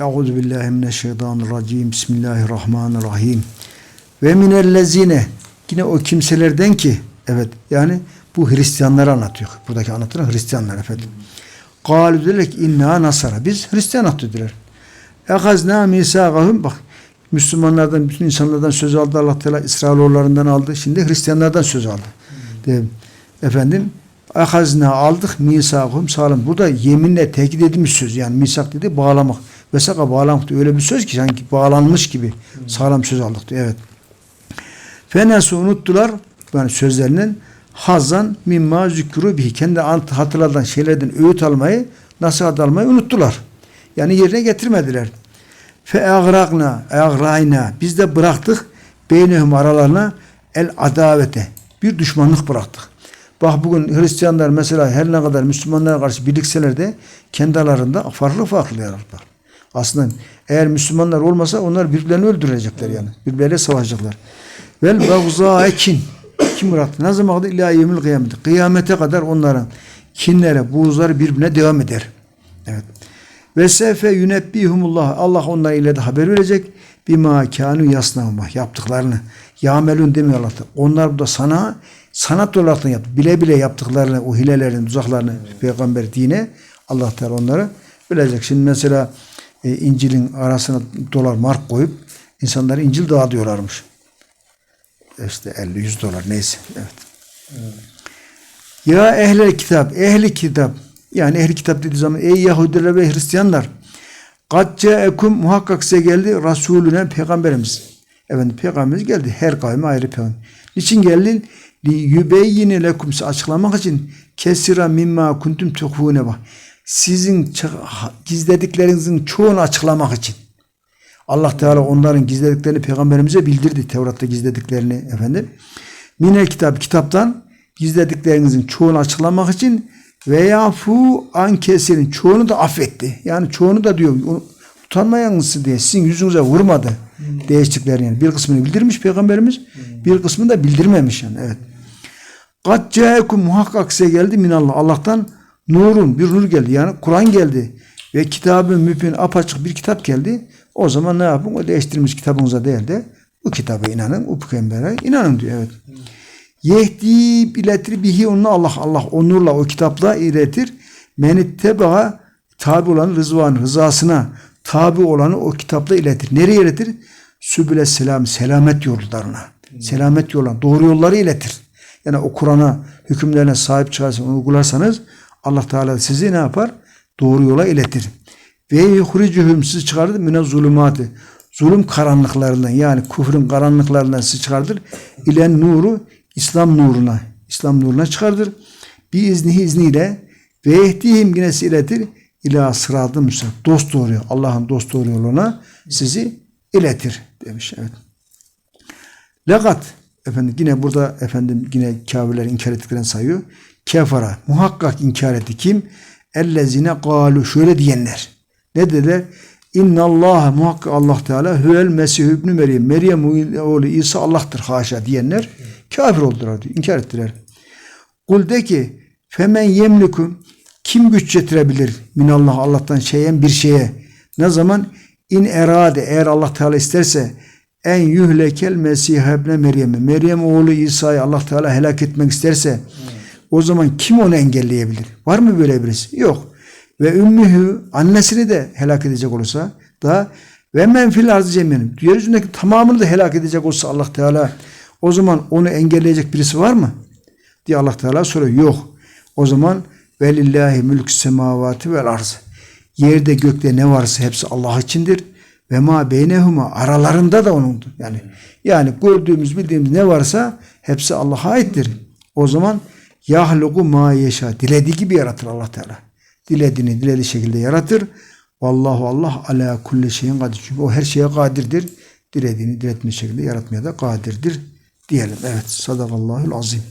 Euzu billahi mineşşeytanirracim. Bismillahirrahmanirrahim. Ve minellezine yine o kimselerden ki evet yani bu Hristiyanları anlatıyor. Buradaki anlatılan Hristiyanlar efendim. Kalu dediler ki inna nasara. Biz Hristiyan dediler. Ekazna misagahum bak Müslümanlardan, bütün insanlardan söz aldı Allah Teala. İsrailoğullarından aldı. Şimdi Hristiyanlardan söz aldı. De, efendim Akazna aldık misakım sağlam. Burada yeminle tekit edilmiş söz. Yani misak dedi bağlamak. Vesaka bağlamak diyor. Öyle bir söz ki sanki bağlanmış gibi sağlam söz aldık diyor. Evet. Fenesu unuttular yani sözlerinin hazan mimma zükru bihi. Kendi hatırladan şeylerden öğüt almayı, nasihat almayı unuttular. Yani yerine getirmediler. Fe agraqna, agrayna. Biz de bıraktık beynehum aralarına el adavete. Bir düşmanlık bıraktık. Bak bugün Hristiyanlar mesela her ne kadar Müslümanlara karşı birlikseler de kendi aralarında farklı farklı yararlar. Aslında eğer Müslümanlar olmasa onlar birbirlerini öldürecekler yani. Birbirleriyle savaşacaklar. Vel bagza kin. Kim bıraktı? Ne zaman kadar? İlâ yevmil kıyameti. Kıyamete kadar onların kinlere, buğuzları birbirine devam eder. Evet. Ve sefe yunebbihumullah. Allah onlara ile de haber verecek. Bima kânû yasnavma. Yaptıklarını. Yamelun demiyor Allah. Onlar burada sana sanat olarak yaptı. Bile bile yaptıklarını, o hilelerini, tuzaklarını peygamber dine Allah Teala onları bilecek. Şimdi mesela e, İncil'in arasına dolar mark koyup insanlara İncil dağıtıyorlarmış. İşte 50-100 dolar neyse. Evet. Ya ehli kitap, ehli kitap. Yani ehli kitap dediği zaman ey Yahudiler ve Hristiyanlar. Kad ce'ekum muhakkak size geldi Resulüne peygamberimiz. Efendim peygamberimiz geldi. Her kavme ayrı peygamber. Niçin geldi? Li yübeyyine lekum açıklamak için kesira mimma kuntum tuhune bak. Sizin gizlediklerinizin çoğunu açıklamak için. Allah Teala onların gizlediklerini peygamberimize bildirdi. Tevrat'ta gizlediklerini efendim. Minel kitap kitaptan gizlediklerinizin çoğunu açıklamak için veya fu an kesirin çoğunu da affetti. Yani çoğunu da diyor utanmayınız diye sizin yüzünüze vurmadı. Hmm. Değiştiklerini yani. Bir kısmını bildirmiş peygamberimiz. Hmm. Bir kısmını da bildirmemiş yani. Evet. Kat caekum muhakkak size geldi minallah. Allah'tan nurun bir nur geldi. Yani Kur'an geldi. Ve kitabın müpin apaçık bir kitap geldi. O zaman ne yapın? O değiştirilmiş kitabınıza değil de bu kitaba inanın. O peygambere inanın diyor. Evet. Yehdi iletir bihi onunla Allah. Allah onurla o kitapla iletir. Menitteba tabi olan rızvan rızasına tabi olanı o kitapla iletir. Nereye iletir? Sübüle selam, selamet yollarına. Selamet yollarına, doğru yolları iletir. Yani o Kur'an'a, hükümlerine sahip çıkarsanız, uygularsanız Allah Teala sizi ne yapar? Doğru yola iletir. Ve yuhricuhum sizi çıkarır mine zulümatı. Zulüm karanlıklarından yani küfrün karanlıklarından sizi çıkardır. İlen nuru İslam nuruna, İslam nuruna çıkardır. Bir iznihi izniyle ve ehdihim yine iletir ila sıradı müsa. Dost doğru Allah'ın dost doğru yoluna sizi iletir demiş. Evet. Legat efendim yine burada efendim yine kafirler inkar ettiklerini sayıyor. Kefara muhakkak inkar etti kim? Ellezine galu şöyle diyenler. Ne dediler? İnna Allah muhakkak Allah Teala huvel Mesih ibn Meryem. Meryem oğlu İsa Allah'tır haşa diyenler kafir oldular diyor. İnkar ettiler. Kul de ki femen yemlikum kim güç getirebilir minallah Allah'tan şeyen bir şeye. Ne zaman in erade eğer Allah Teala isterse en yuhlekel Mesih ibn Meryem. Meryem oğlu İsa'yı Allah Teala helak etmek isterse o zaman kim onu engelleyebilir? Var mı böyle birisi? Yok. Ve ümmühü annesini de helak edecek olursa da ve men fil arzı cemiyenin yeryüzündeki tamamını da helak edecek olsa Allah Teala o zaman onu engelleyecek birisi var mı? diye Allah Teala soruyor. Yok. O zaman velillahi mülk semavati vel arz. Yerde gökte ne varsa hepsi Allah içindir. Ve ma beynehuma aralarında da onundur. Yani yani gördüğümüz bildiğimiz ne varsa hepsi Allah'a aittir. O zaman yahluku ma yeşa dilediği gibi yaratır Allah Teala. Dilediğini dilediği şekilde yaratır. Vallahu Allah ala kulli şeyin kadir. Çünkü o her şeye kadirdir. Dilediğini dilettiği şekilde yaratmaya da kadirdir diyelim. Evet. Sadakallahul azim.